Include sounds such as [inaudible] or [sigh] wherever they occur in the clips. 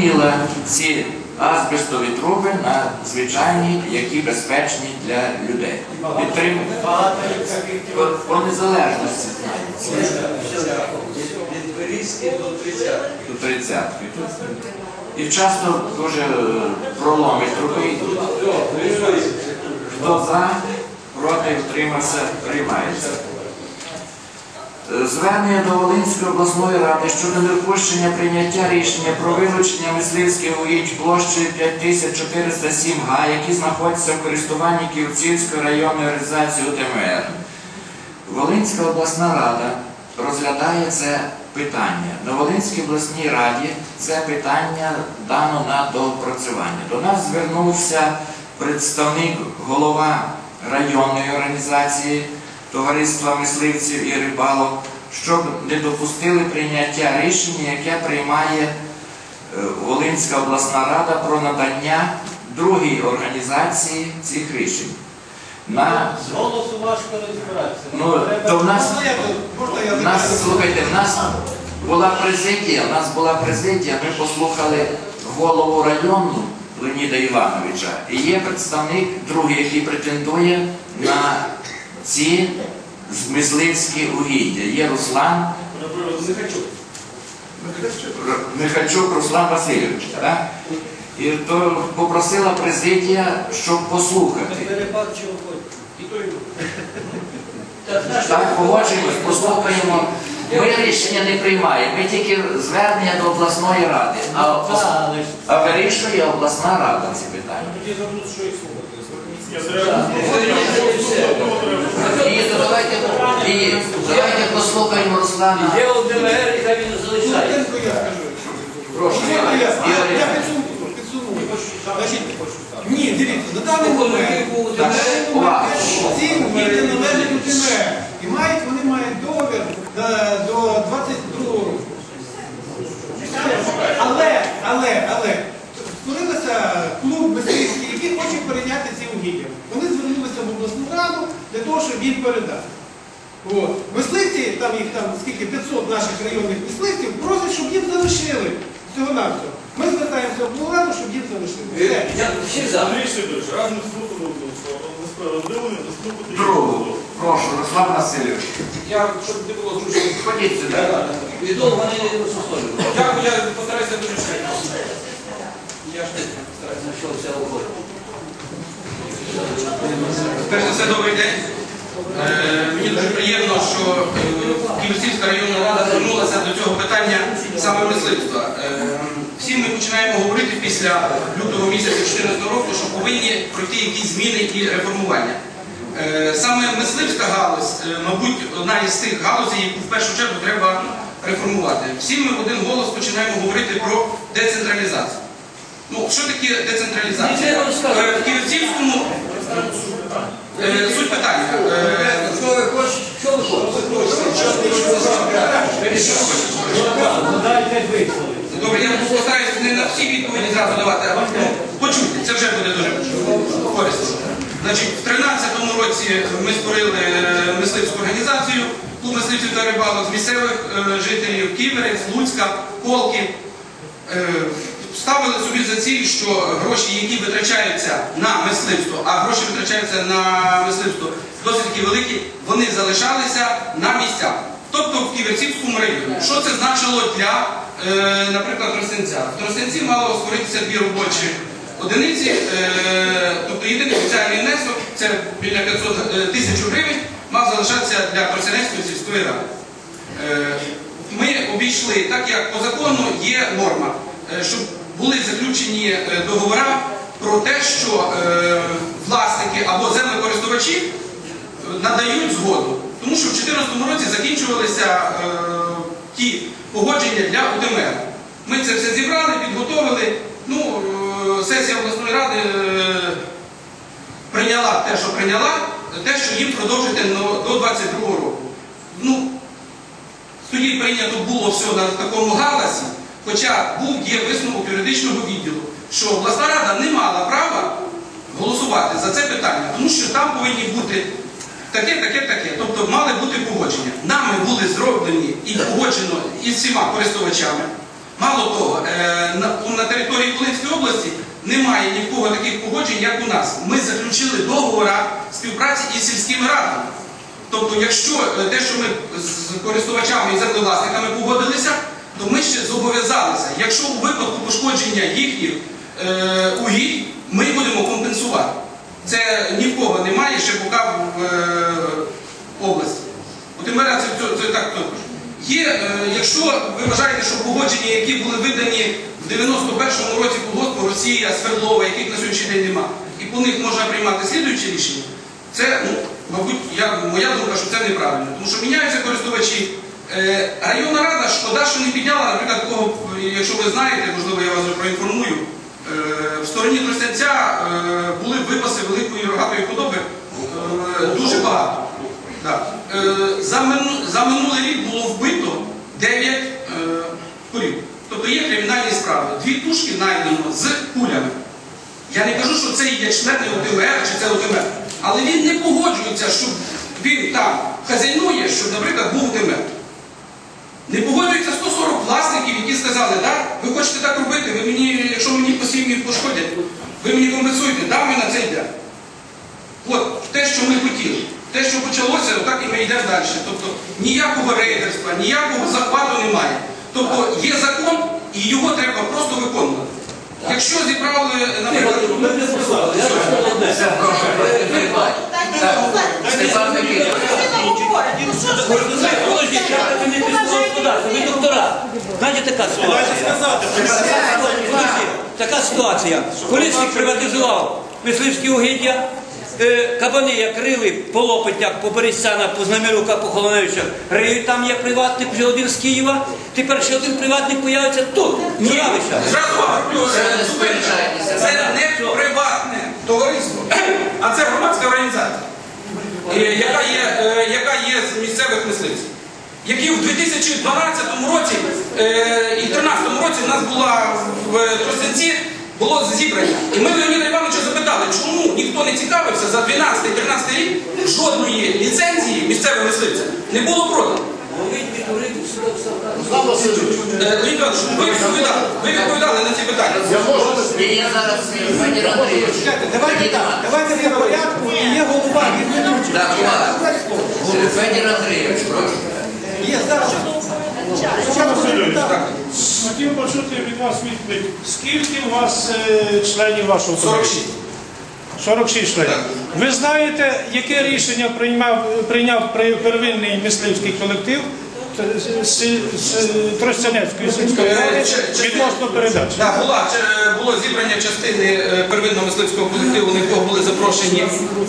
замінила ці азбестові труби на звичайні, які безпечні для людей. Підтримує по незалежності Від Берізьки до 30. до 30 І часто дуже е, проломи труби йдуть. Хто за, проти, втримався, приймається. Звернення до Волинської обласної ради щодо недопущення прийняття рішення про вилучення мисливських угідь площею 5407 га, які знаходяться в користуванні Київцівської районної організації УТМР. Волинська обласна рада розглядає це питання. На Волинській обласній раді це питання дано на доопрацювання. До нас звернувся представник голова районної організації Товариства мисливців і рибалок, щоб не допустили прийняття рішення, яке приймає е, Волинська обласна рада про надання другій організації цих рішень. На З голосу важко розібратися. Ну, то в нас, в нас, слухайте, в нас була президія, в нас була президія, ми послухали голову району Леоніда Івановича. І є представник другий, який претендує на ці мисливські угіддя. Є Руслан Михальчук Руслан Васильович. Так? І то попросила президія, щоб послухати. І і. Так, погоджуємось, послухаємо. Ми рішення не приймаємо, ми тільки звернення до обласної ради, а, вирішує обласна рада ці питання. тоді забудуть, що їх слухати. І давайте, послухаємо Руслана. Є ОДМР, і хай він залишає. Я. Прошу, підсумую. Ні, дивіться, на даний момент ці угіддя належать УТМР. І мають, вони мають договір е, до 22 року. Але, але, але, створилася клуб мисливський, який хоче перейняти. Вони звернулися в обласну раду для того, щоб їм передати. От. Мисливці, там їх там скільки 500 наших районних мисливців, просять, щоб їм залишили всього на всього. Ми звертаємося в обласну раду, щоб їм залишили. Все. Я всі за. Андрій Сидорович, раз ми слухали несправедливо, то слухати Другу. Прошу, Руслан Васильович. Я, щоб не було зручно. Ходіть сюди. І довго не. Дякую, я постараюся дуже швидко. Я ж не постараюся. Що вся охота? Перш за все, добрий день. Е, Мені дуже приємно, що е, Київська районна рада звернулася до цього питання саме мисливства. Е, Всі ми починаємо говорити після лютого місяця 2014 року, що повинні пройти якісь зміни і реформування. Саме мисливська галузь, мабуть, одна із тих галузей, яку в першу чергу треба реформувати. Всі ми в один голос починаємо говорити про децентралізацію. Ну, що таке децентралізація? В Київському Е, Суть питання. Е, Що ви хочете? Що ви хочете? Добре, я постараюся не на всі відповіді зразу давати, а ну, почуйте, це вже буде дуже корисно. Значить, в 13-му році ми створили е, мисливську організацію, клуб мисливців та рибалок з місцевих е, жителів Ківерець, Луцька, Колки. Ставили собі за ціль, що гроші, які витрачаються на мисливство, а гроші витрачаються на мисливство досить таки великі, вони залишалися на місцях. Тобто в Ківерцівському районі. Що це значило для, е, наприклад, Тростянця? В Тростянці мало створитися дві робочі одиниці, е, тобто єдиний соціальний внесок, це біля 500 е, тисяч гривень, мав залишатися для Тростянецької сільської ради. Ми обійшли, так як по закону є норма, щоб були заключені е, договори про те, що е, власники або землекористувачі е, надають згоду. Тому що в 2014 році закінчувалися ті погодження для УТМР. Ми це все зібрали, підготовили. Ну, сесія обласної ради прийняла те, що прийняла, те, що їм продовжити до 22 року. Ну, тоді прийнято було все на такому галасі, Хоча був є висновок юридичного відділу, що обласна рада не мала права голосувати за це питання, тому що там повинні бути таке, таке, таке. Тобто мали бути погодження. Нами були зроблені і погоджено із всіма користувачами. Мало того, е, на території Волинської області немає ні в кого таких погоджень, як у нас. Ми заключили договори співпраці із сільськими радами. Тобто, якщо е, те, що ми з користувачами і за власниками погодилися, то ми ще зобов'язалися. Якщо у випадку пошкодження їхніх е, угідь, ми будемо компенсувати. Це ні в кого немає ще поки в е, області. У Тимиря це, це, так також. Є, е, якщо ви вважаєте, що погодження, які були видані в 91-му році по госпу Росія, Свердлова, яких на сьогоднішній день нема, і по них можна приймати слідуючі рішення, це, ну, мабуть, я, моя думка, що це неправильно. Тому що міняються користувачі. Е, районна рада, шкода, що не підняла, наприклад, такого, якщо ви знаєте, можливо, я вас проінформую, е, в стороні Тростянця е, були випаси великої рогатої худоби е, дуже багато. Е, за, минулий рік було вбито 9 е, корів. Тобто є кримінальні справи. Дві тушки знайдено з кулями. Я не кажу, що це є члени ОТМР чи це ОТМР. Але він не погоджується, щоб він там хазяйнує, щоб, наприклад, був ОТМР. Не погоджується 140 власників, які сказали, да, ви хочете так робити, ви мені, якщо мені посівні пошкодять, ви мені компенсуєте, да, ми на це йдемо. От те, що ми хотіли. Те, що почалося, так і ми йдемо далі. Тобто ніякого рейдерства, ніякого захвату немає. Тобто є закон і його треба просто виконувати. Якщо зібрали, наприклад, прошу, перебивайте. Так, Степан господарства, ви доктора. Знаєте, така ситуація. Така ситуація. Колісник приватизував мисливські угіддя, е, кабани як рили по Лопотнях, по Борисянах, по Знаміруках, по Холоневичах, риють там є приватник, вже один з Києва. Тепер ще один приватник появиться тут, Це не е, приватне товариство, а це е, яка є, е, яка є з місцевих мисливців. Які в 2012 році е, і 2013 році в нас була в Тростянці було зібрання. І ми Леоніда Івановича запитали, чому ніхто не цікавився за 12-13 рік жодної ліцензії місцевим мисливцям не було продано. Е, Леонід Іванович, ви відповідали, ви відповідали на ці питання. Ні, зараз. Чекайте, давайте так, давайте по порядку, і є голова, він ведучий. Так. Федір Андрійович, прошу. Є, зараз. Так. Хотів почути від вас відповідь. Скільки у вас е, членів вашого 46. 46 членів. Ви знаєте, яке рішення прийняв первинний мисливський колектив Тростянецької сільської ради відносно передачі? Так, була, було зібрання частини е, первинного мисливського колективу, на якого були запрошені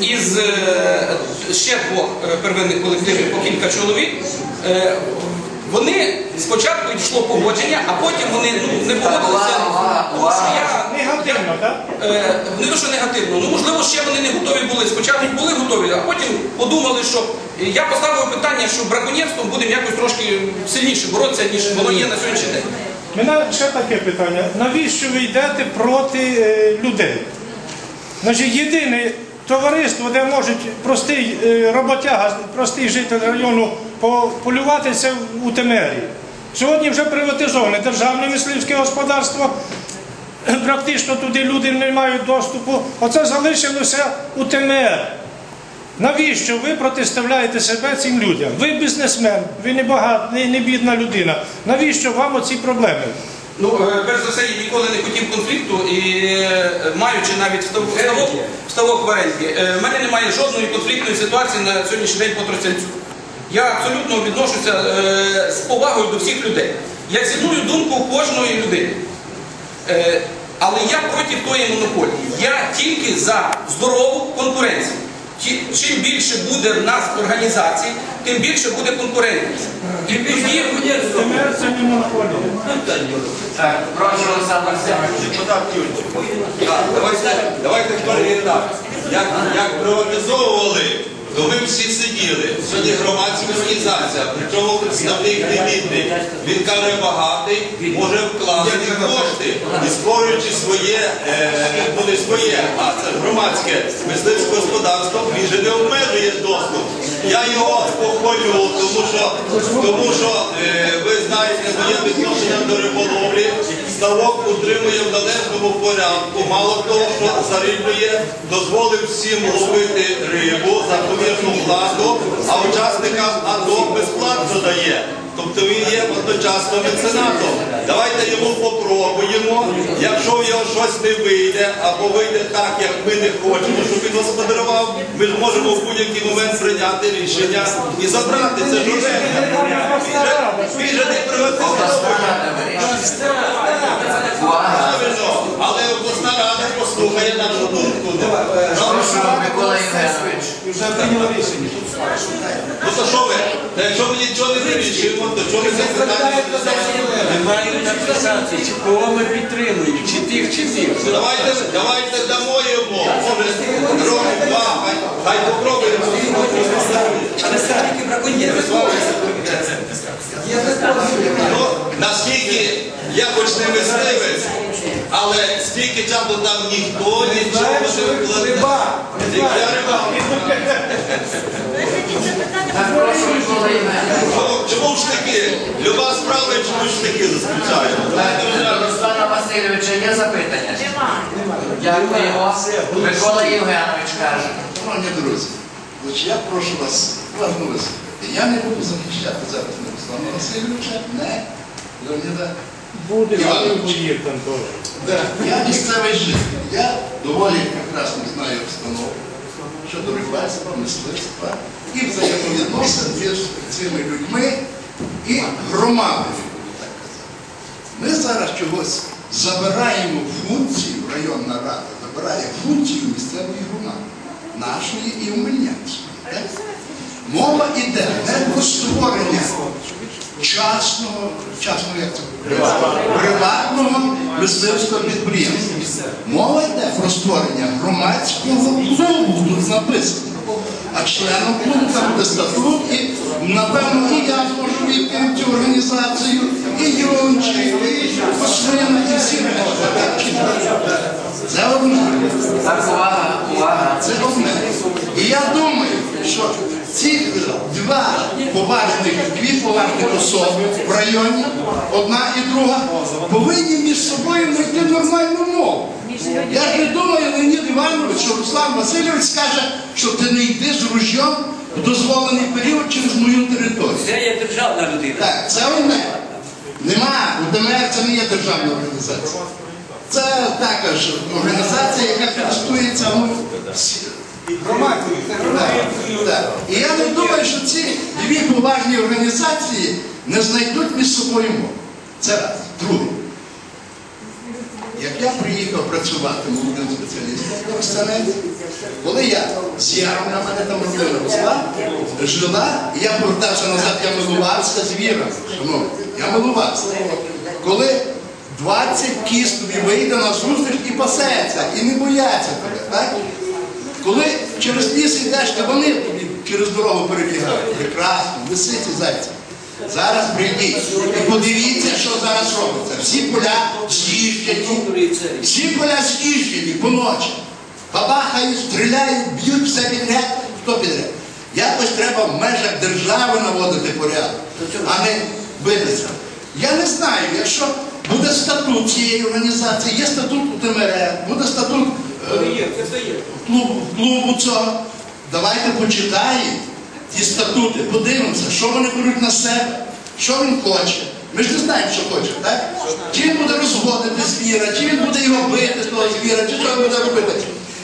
із е, ще двох е, первинних колективів по кілька чоловік. Вони спочатку йшло погодження, а потім вони ну, не погодилися. Тому що я Негативно, так? Е, не то, що негативно, ну можливо, ще вони не готові були. Спочатку були готові, а потім подумали, що я поставив питання, що браконьєрством будемо якось трошки сильніше боротися, ніж воно є на сьогоднішній день. Мене ще таке питання. Навіщо ви йдете проти е, людей? Значить, єдине товариство, де можуть простий е, роботяга, простий житель району по- полювати, це у Темері. Сьогодні вже приватизоване державне мисливське господарство. [clears throat] Практично туди люди не мають доступу. Оце залишилося у ТМР. Навіщо ви протиставляєте себе цим людям? Ви бізнесмен, ви не багат, не бідна людина. Навіщо вам оці проблеми? Ну, е, перш за все, я ніколи не хотів конфлікту і е, маючи навіть встав- вставок, вставок в оренді, в мене немає жодної конфліктної ситуації на сьогоднішній день по Тростянцю. Я абсолютно відношуся е, з повагою до всіх людей. Я ціную думку кожної людини. Але я проти тої монополії. Я тільки за здорову конкуренцію. Ті- Чим більше буде в нас організацій, тим більше буде конкурентність. І тоді це не монополія. Так, прошу Олександр. Депутат Юрченко. Давайте, так. Як, як приватизовували, то ви всі сиділи. Сьогодні громадська організація, причому представник не бідний. Він каже багатий, може вкласти кошти і створюючи своє, е, буде своє, а це громадське мисливське господарство, він же не обмежує доступ. Я його похвалю, тому що, тому що е, ви знаєте моє відношення до риболовлі. Ставок утримує в належному порядку. Мало того, що заріблює, дозволив всім ловити рибу за помірну плату, а учасникам АТО безплатно дає. Тобто він є одночасно меценатом. Давайте йому попробуємо. Якщо в його щось не вийде, або вийде так, як ми не хочемо, щоб він господарював, ми ж можемо в будь-який момент прийняти рішення і забрати це ж оренда. Він же- не приватизований. Обласна рада вирішує. Увага! Правильно, але обласна рада послухає нашу думку. Прошу, Микола Євгенович. Вже прийняли рішення. Ну то що ви? Та якщо ми нічого не вирішуємо, то чого ми це питання? Ми маємо написати, чи кого ми підтримуємо, чи тих, чи тих. Давайте, давайте дамо йому, може, років два, хай, хай попробує. Але скільки браконьєрів? Ну, наскільки я хоч не мисливець, але скільки часу там ніхто нічого не вкладе. Я риба. Так, прошу, Микола Євгенович. Чому- ж таки? Люба справа, чому ж таки? Так, Руслана Васильовича, є запитання? Дякуємо. Микола Євгенович каже. Шановні друзі, я прошу вас уважно. Я не буду захищати зараз не Руслана Васильовича, не Леоніда. Буде, подір там теж. Я місцевий житель. Я доволі прекрасно знаю обстановку щодо рибальства, мисливства і взаємовідносин між цими людьми і громадою. Ми зараз чогось забираємо функцію, районна рада забирає функцію місцевої громади, нашої і Умельнянської. Мова йде не про створення частного, частного як це приватного мисливського підприємства. Мова йде про створення громадського клубу, тут написано. А членом клубу там буде статут, і напевно і я зможу війти в цю організацію, і Йончик, і Кослина, і всі можуть. Так чи ні? Це одне. Так, увага, увага. Це одне. І я думаю, що ці два поважних, дві поважних особи в районі, одна і друга, повинні між собою знайти нормальну мову. Я ж не думаю, Леонід Іванович, що Руслан Васильович скаже, що ти не йди з ружьом в дозволений період через мою територію. Це є державна людина. Так, це одне. Нема, УДМР це не є державна організація. Це також організація, яка користується ну, Громадською. І я не думаю, що ці дві поважні організації не знайдуть між собою мову. Це раз. Друге. Як я приїхав працювати молодим спеціалістом в коли я з Яром, на мене там родина росла, жила, і я повертався назад, я милувався з віром. Шановні, я милувався. Коли 20 кіз тобі вийде на зустріч і пасеться, і не бояться тебе, так? Коли через ліс йдеш, то вони тобі через дорогу перебігають. Прекрасно, лисиці зайці. Зараз прийдіть і подивіться, що зараз робиться. Всі поля з'їжджені, всі поля з'їжджені по ночі. Бабахають, стріляють, б'ють все підряд. Хто підряд? Якось треба в межах держави наводити порядок, а не битися. Я не знаю, якщо буде статут цієї організації, є статут у ТМР, буде статут е, клубу, клубу цього. Давайте почитаємо ті статути, подивимося, що вони беруть на себе, що він хоче. Ми ж не знаємо, що хоче, так? Чи він буде розводити звіра, чи він буде його бити, того звіра, чи що він буде робити.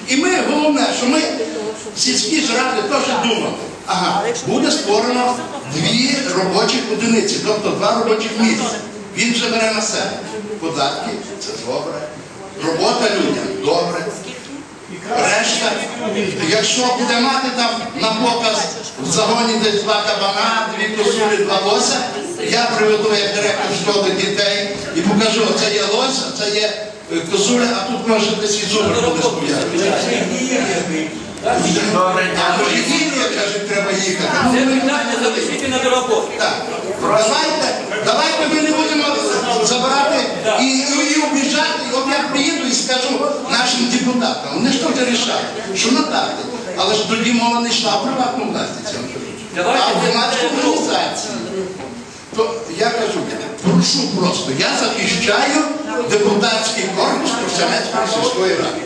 І ми, головне, що ми сільські ж теж думали. Ага, буде створено дві робочих одиниці, тобто два робочих місця. Він вже бере на себе. Податки це добре. Робота людям добре. Решта, якщо буде мати там на показ в загоні десь два кабана, дві косулі, два лося, я приведу як директор школи дітей і покажу, це є лось, а це є е, козуля, а тут може десь і зубр буде стояти. А дякую. Єгипет, каже, треба їхати. Це питання залишити на доработку. Давайте, ми не будемо забирати і, і, і обіжати. От я приїду і скажу нашим депутатам, вони ж теж рішають, що надати. Але ж тоді мова не йшла в приватну власність, а громадську організацію. То я кажу, прошу просто, я захищаю депутатський корпус Тростянецької сільської ради.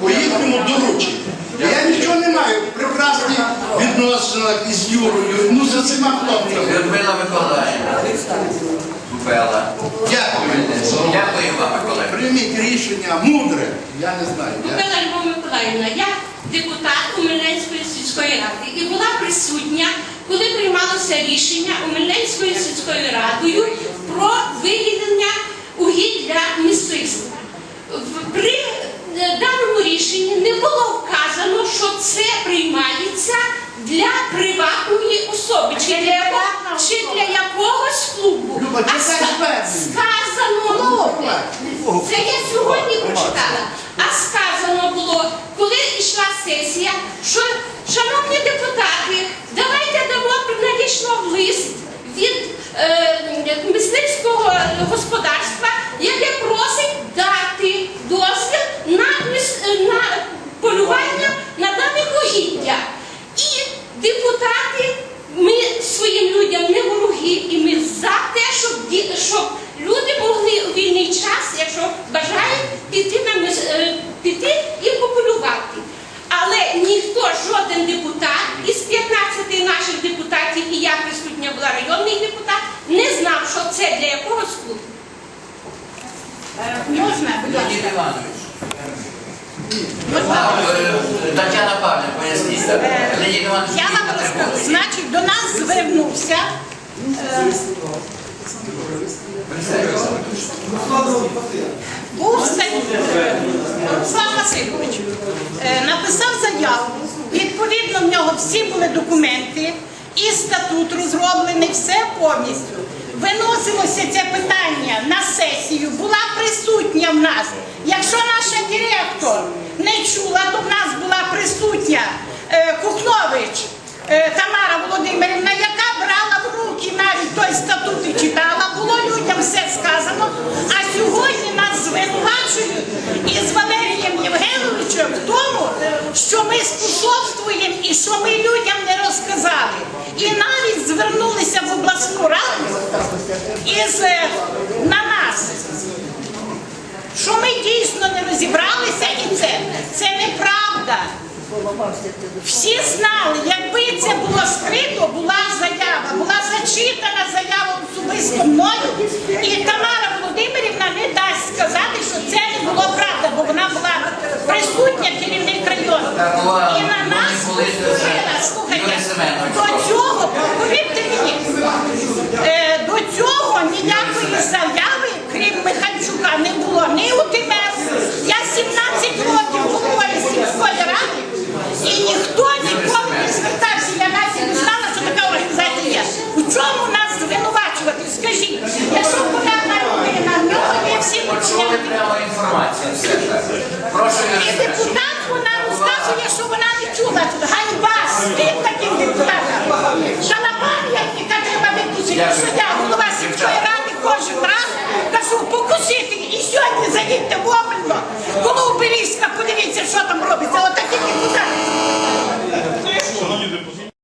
По їхньому дорученню. Я нічого не маю. Прекрасні відносини із Юрою, ну за цими хлопцями. Людмила Миколаївна. Бела. Дякую. Дякую вам, Миколаївна. Прийміть рішення мудре. Я не знаю. Я... Микола Любов Миколаївна, я депутат Умельненської сільської ради і була присутня, коли приймалося рішення Умельненською сільською радою про виділення угідь для мисливства. При е, даному рішенні не було вказано, що це приймається для приватної особи. Чи для, якого- чи для якогось клубу. Люба, А читай ска- це я сьогодні прочитала. А сказано було, коли йшла сесія, що шановні депутати, давайте дамо надійшов лист від е, мисливського господарства, яке просить дати дозвіл на, мис- на полювання на дане угіддя. І депутати, ми своїм людям не вороги, і ми за те, щоб, ді- щоб люди могли у вільний час, якщо бажають, піти на мис- е, піти і пополювати. Але ніхто, жоден депутат із 15 наших депутатів, і я присутня була районний депутат, не знав, що це для якогось клубу. Можна, будь ласка. Леонід Іванович. Е, Тетяна Павлівна, поясніть. Леонід Іванович, Я вам не розкажу. трибуні. Значить, до нас звернувся е, був це- Руслан Васильович. Е, Написав заяву. Відповідно, в нього всі були документи, і статут розроблений, все повністю. Виносилося це питання на сесію, була присутня в нас. Якщо наша директор не чула, то в нас була присутня е, Кухнович е, Тамара Володимирівна, яка брала в руки навіть той статут і читала, було людям все сказано. А сьогодні нас звинувачують із Валерієм Євгеновичем в тому, що ми способствуємо і що ми людям не розказали. І навіть звернулися в обласну раду із е, на нас що ми дійсно не розібралися, і це, це неправда. Всі знали, якби це було скрито, була заява, була зачитана заява особисто мною, і Тамара Володимирівна не дасть сказати, що це не було правда, бо вона була присутня керівник І на ну, нас. Ірина, слухайте, до цього, повірте мені, е, до цього ніякої заяви, крім Михальчука, не було ні у ТМС. Я 17 років головою сільської ради, і ніхто ніколи не звертався. Я навіть не знала, що така організація є. У чому нас звинувачувати? Скажіть, якщо порядна людина, в нього є всі Почули документи. прямо інформацію. Все так. Прошу, І Юрій Семенович. депутат вона розказує, що вона не чула. Ганьба, стид таким депутатам. Шалапан, яка треба випустити, Дякую. що я голова сільської ради кожен раз кажу, покусити. І заїдьте в Обельно, коло Обеліска, подивіться, що там робиться. Отакі депутати.